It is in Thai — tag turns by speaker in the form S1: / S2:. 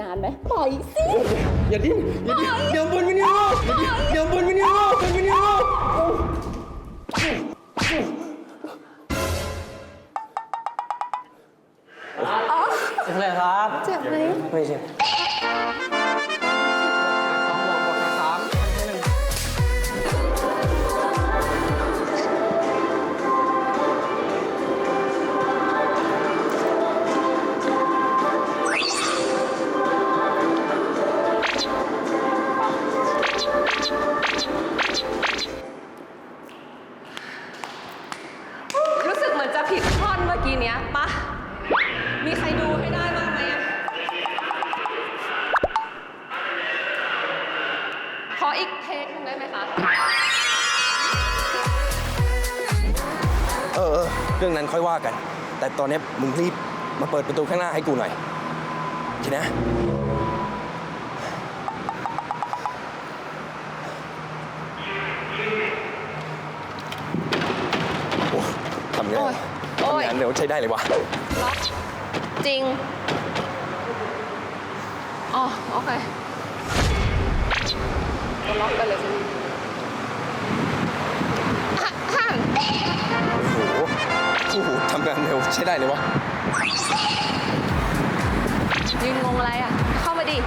S1: นานไหมปล่อยสิ
S2: อย่าดิ้นอย่าดิ้นเดี๋ยวบนวินิโอเดี๋ยวบนวินิโอบนวินิโอ
S3: อะไรครับ
S1: เจ็บไหม
S3: ไม่ใช่
S4: รู้ นเมื่อกี้เนี้ยปะมีใครดูให้ได้บ้างไหมอะขออีกเทคหนึงได้ไหมคะ
S2: เออเออเรื่องนั้นค่อยว่ากัน แต่ตอนนี้มึงรีบมาเปิดประตูข้างหน้าให้กูหน่อยโอเคนะ โอ้ทำงาน
S4: โอ้ย โอ้ย
S2: ทำงานเร็วใช้ได้เลยวะ
S4: ล็อกจริง อ๋อ โอเคก็ล็อกไปเลยใช่ไหมอะอะ
S2: โอ้โหโอ้โหทำงานเร็วใช้ได้เลยวะ
S4: ยืนงงอะไรอะ เข้ามาดิ
S2: โ